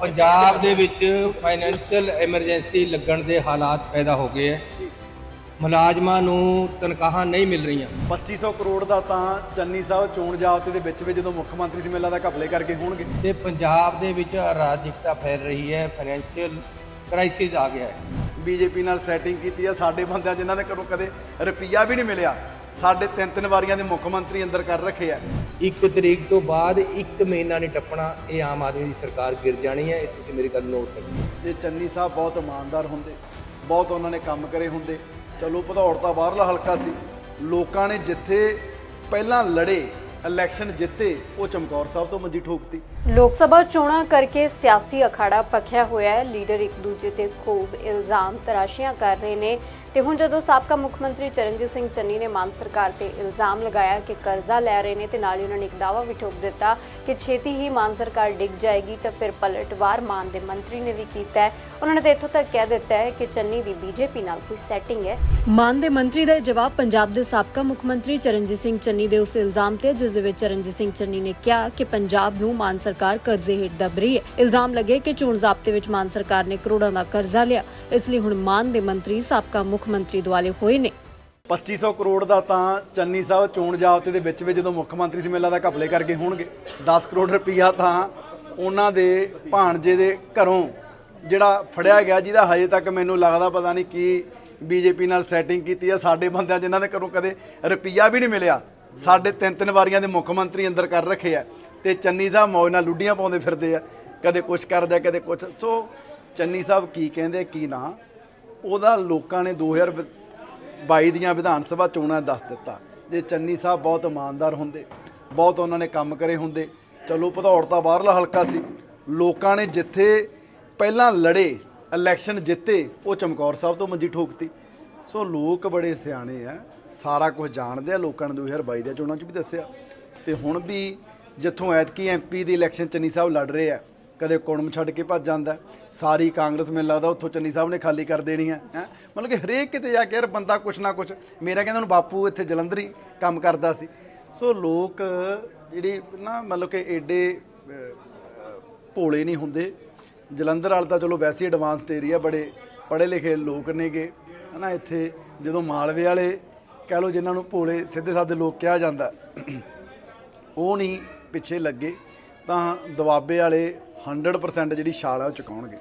ਪੰਜਾਬ ਦੇ ਵਿੱਚ financial emergency ਲੱਗਣ ਦੇ ਹਾਲਾਤ ਪੈਦਾ ਹੋ ਗਏ ਹੈ। ਮੁਲਾਜ਼ਮਾਂ ਨੂੰ ਤਨਖਾਹਾਂ ਨਹੀਂ ਮਿਲ ਰਹੀਆਂ। 2500 ਕਰੋੜ ਦਾ ਤਾਂ ਚੰਨੀ ਸਾਹਿਬ ਚੋਣ ਜਾਬਤੇ ਦੇ ਵਿੱਚ ਵੀ ਜਦੋਂ ਮੁੱਖ ਮੰਤਰੀ ਸੀ ਮੇਲਾ ਦਾ ਘਪਲੇ ਕਰਕੇ ਹੋਣਗੇ। ਤੇ ਪੰਜਾਬ ਦੇ ਵਿੱਚ ਅਰਾਜਕਤਾ ਫੈਲ ਰਹੀ ਹੈ ਫਾਈਨੈਂਸ਼ੀਅਲ ਕ੍ਰਾਈਸਿਸ ਆ ਗਿਆ ਹੈ। ਬੀਜੇਪੀ ਨਾਲ ਸੈਟਿੰਗ ਕੀਤੀ ਆ ਸਾਡੇ ਬੰਦਿਆਂ ਜਿਨ੍ਹਾਂ ਦੇ ਘਰੋਂ ਕਦੇ ਰੁਪਈਆ ਵੀ ਨਹੀਂ ਮਿਲਿਆ। ਸਾਡੇ ਤਿੰਨ ਤਿੰਨ ਵਾਰੀਆਂ ਦੇ ਮੁੱਖ ਮੰਤਰੀ ਅੰਦਰ ਕਰ ਰੱਖੇ ਆ। ਇੱਕ ਤਰੀਕ ਤੋਂ ਬਾਅਦ ਇੱਕ ਮਹੀਨਾ ਨਹੀਂ ਟੱਪਣਾ ਇਹ ਆਮ ਆਦਮੀ ਦੀ ਸਰਕਾਰ ਗਿਰ ਜਾਣੀ ਹੈ ਇਹ ਤੁਸੀਂ ਮੇਰੀ ਗੱਲ ਨੋਟ ਕਰੋ। ਜੇ ਚੰਨੀ ਸਾਹਿਬ ਬਹੁਤ ਇਮਾਨਦਾਰ ਹੁੰਦੇ ਬਹੁਤ ਉਹਨਾਂ ਨੇ ਕੰਮ ਕਰੇ ਹੁੰਦੇ ਚਲੋ ਭਦੌੜ ਤਾਂ ਬਾਹਰਲਾ ਹਲਕਾ ਸੀ। ਲੋਕਾਂ ਨੇ ਜਿੱਥੇ ਪਹਿਲਾਂ ਲੜੇ ਇਲੈਕਸ਼ਨ ਜਿੱਤੇ ਉਹ ਚਮਕੌਰ ਸਾਹਿਬ ਤੋਂ ਮੰਜੀ ਠੋਕਤੀ। ਲੋਕ ਸਭਾ ਚੋਣਾਂ ਕਰਕੇ ਸਿਆਸੀ ਅਖਾੜਾ ਪੱਖਿਆ ਹੋਇਆ ਹੈ। ਲੀਡਰ ਇੱਕ ਦੂਜੇ ਤੇ ਖੂਬ ਇਲਜ਼ਾਮ ਤਰਾਸ਼ੀਆਂ ਕਰ ਰਹੇ ਨੇ। ਤੇ ਹੁਣ ਜਦੋਂ ਸਾਬਕਾ ਮੁੱਖ ਮੰਤਰੀ ਚਰਨਜੀਤ ਸਿੰਘ ਚੰਨੀ ਨੇ ਮਾਨ ਸਰਕਾਰ ਤੇ ਇਲਜ਼ਾਮ ਲਗਾਇਆ ਕਿ ਕਰਜ਼ਾ ਲੈ ਰਹੇ ਨੇ ਤੇ ਨਾਲ ਹੀ ਉਹਨਾਂ ਨੇ ਇੱਕ ਦਾਅਵਾ ਵੀ ਠੋਕ ਦਿੱਤਾ ਕਿ ਛੇਤੀ ਹੀ ਮਾਨ ਸਰਕਾਰ ਡਿੱਗ ਜਾਏਗੀ ਤਾਂ ਫਿਰ ਪਲਟਵਾਰ ਮਾਨ ਦੇ ਮੰਤਰੀ ਨੇ ਵੀ ਕੀਤਾ ਉਹਨਾਂ ਨੇ ਤਾਂ ਇੱਥੋਂ ਤੱਕ ਕਹਿ ਦਿੱਤਾ ਹੈ ਕਿ ਚੰਨੀ ਦੀ ਬੀਜੇਪੀ ਨਾਲ ਕੋਈ ਸੈਟਿੰਗ ਹੈ। ਮਾਨ ਦੇ ਮੰਤਰੀ ਦਾ ਜਵਾਬ ਪੰਜਾਬ ਦੇ ਸਾਬਕਾ ਮੁੱਖ ਮੰਤਰੀ ਚਰਨਜੀਤ ਸਿੰਘ ਚੰਨੀ ਦੇ ਉਸ ਇਲਜ਼ਾਮ ਤੇ ਜਿਸ ਦੇ ਵਿੱਚ ਚਰਨਜੀਤ ਸਿੰਘ ਚੰਨੀ ਨੇ ਕਿਹਾ ਕਿ ਪੰਜਾਬ ਨੂੰ ਮਾਨ ਸਰਕਾਰ ਕਰਜ਼ੇ ਹੇਠ ਦਬ ਰਹੀ ਹੈ। ਇਲਜ਼ਾਮ ਲੱਗੇ ਕਿ ਚੋਣ ਜ਼ਾਬਤੇ ਵਿੱਚ ਮਾਨ ਸਰਕਾਰ ਨੇ ਕਰੋੜਾਂ ਦਾ ਕਰਜ਼ਾ ਲਿਆ। ਇਸ ਲਈ ਹੁਣ ਮਾਨ ਦੇ ਮੰਤਰੀ ਸਾਬਕਾ ਮੁੱਖ ਮੰਤਰੀ ਦੁਆਲੇ ਹੋਏ ਨੇ। 2500 ਕਰੋੜ ਦਾ ਤਾਂ ਚੰਨੀ ਸਾਹਿਬ ਚੋਣ ਜਾਬਤੇ ਦੇ ਵਿੱਚ ਵੀ ਜਦੋਂ ਮੁੱਖ ਮੰਤਰੀ ਸੀ ਮੇਲਾ ਦਾ ਘਪਲੇ ਕਰਕੇ ਹੋਣਗੇ। 10 ਕਰੋੜ ਰੁਪਈਆ ਤਾਂ ਉਹਨਾਂ ਦੇ ਭਾਣਜੇ ਦੇ ਘਰੋਂ ਜਿਹੜਾ ਫੜਿਆ ਗਿਆ ਜਿਹਦਾ ਹਜੇ ਤੱਕ ਮੈਨੂੰ ਲੱਗਦਾ ਪਤਾ ਨਹੀਂ ਕੀ ਬੀਜੇਪੀ ਨਾਲ ਸੈਟਿੰਗ ਕੀਤੀ ਆ। ਸਾਡੇ ਬੰਦਿਆਂ ਜਿਨ੍ਹਾਂ ਦੇ ਘਰੋਂ ਕਦੇ ਰੁਪਈਆ ਵੀ ਨਹੀਂ ਮਿਲਿਆ। ਸਾਡੇ ਤਿੰਨ ਤਿੰਨ ਵਾਰੀਆਂ ਦੇ ਮੁੱਖ ਮੰਤਰੀ ਅੰਦਰ ਕਰ ਰੱਖੇ ਆ ਤੇ ਚੰਨੀ ਸਾਹਿਬ ਮੌਜ ਨਾਲ ਲੁੱਡੀਆਂ ਪਾਉਂਦੇ ਫਿਰਦੇ ਆ। ਕਦੇ ਕੁਛ ਕਰਦਾ ਕਦੇ ਕੁਛ। ਸੋ ਚੰਨੀ ਸਾਹਿਬ ਕੀ ਕਹਿੰਦੇ, ਕੀ ਨਾ, ਉਹਦਾ ਲੋਕਾਂ ਨੇ 2022 ਦੀਆਂ ਵਿਧਾਨ ਸਭਾ ਚੋਣਾਂ ਦੱਸ ਦਿੱਤਾ। ਜੇ ਚੰਨੀ ਸਾਹਿਬ ਬਹੁਤ ਇਮਾਨਦਾਰ ਹੁੰਦੇ, ਬਹੁਤ ਉਹਨਾਂ ਨੇ ਕੰਮ ਕਰੇ ਹੁੰਦੇ, ਚਲੋ ਭਦੌੜ ਤਾਂ ਬਾਹਰਲਾ ਹਲਕਾ ਸੀ। ਲੋਕਾਂ ਨੇ ਜਿੱਥੇ ਪਹਿਲਾਂ ਲੜੇ ਇਲੈਕਸ਼ਨ ਜਿੱਤੇ, ਉਹ ਚਮਕੌਰ ਸਾਹਿਬ ਤੋਂ ਮੰਜੀ ਠੋਕਤੀ। ਸੋ ਲੋਕ ਬੜੇ ਸਿਆਣੇ ਆ, ਸਾਰਾ ਕੁਝ ਜਾਣਦੇ ਆ, ਲੋਕਾਂ ਨੇ 2022 ਦੀਆਂ ਚੋਣਾਂ 'ਚ ਵੀ ਦੱਸਿਆ। ਤੇ ਹੁਣ ਵੀ ਜਿੱਥੋਂ ਐਤਕੀ ਐਮਪੀ ਦੀ ਇਲੈਕਸ਼ਨ ਚੰਨੀ ਸਾਹਿਬ ਲੜ ਰਹੇ ਆ, ਕਦੇ ਕੁੜਮ ਛੱਡ ਕੇ ਭੱਜ ਜਾਂਦਾ, ਸਾਰੀ ਕਾਂਗਰਸ ਮੈਨੂੰ ਲੱਗਦਾ ਉੱਥੋਂ ਚੰਨੀ ਸਾਹਿਬ ਨੇ ਖਾਲੀ ਕਰ ਦੇਣੀ ਹੈ ਹੈ। ਮਤਲਬ ਕਿ ਹਰੇਕ ਕਿਤੇ ਜਾ ਕੇ ਯਾਰ ਬੰਦਾ ਕੁਛ ਨਾ ਕੁਛ, ਮੇਰਾ ਕਹਿੰਦਾ ਹੁਣ ਬਾਪੂ ਇੱਥੇ ਜਲੰਧਰੀ ਕੰਮ ਕਰਦਾ ਸੀ। ਸੋ ਲੋਕ ਜਿਹੜੀ ਨਾ ਮਤਲਬ ਕਿ ਐਡੇ ਭੋਲੇ ਨਹੀਂ ਹੁੰਦੇ ਜਲੰਧਰ ਵਾਲ ਤਾਂ ਚਲੋ ਵੈਸੇ ਹੀ ਐਡਵਾਂਸਡ ਏਰੀਆ ਬੜੇ ਪੜ੍ਹੇ ਲਿਖੇ ਲੋਕ ਨੇਗੇ। ਹਨਾ, ਇੱਥੇ ਜਦੋਂ ਮਾਲਵੇ ਵਾਲੇ ਕਹਿ ਲਓ ਜਿਨ੍ਹਾਂ ਨੂੰ ਭੋਲੇ ਸਿੱਧੇ ਸਾਦੇ ਲੋਕ ਕਿਹਾ ਜਾਂਦਾ, ਉਹ ਨਹੀਂ ਪਿੱਛੇ ਲੱਗੇ, ਤਾਂ ਦਵਾਬੇ ਵਾਲੇ 100% ਜਿਹੜੀ ਛਾਲ ਆ ਉਹ ਚੁਕਾਉਣਗੇ।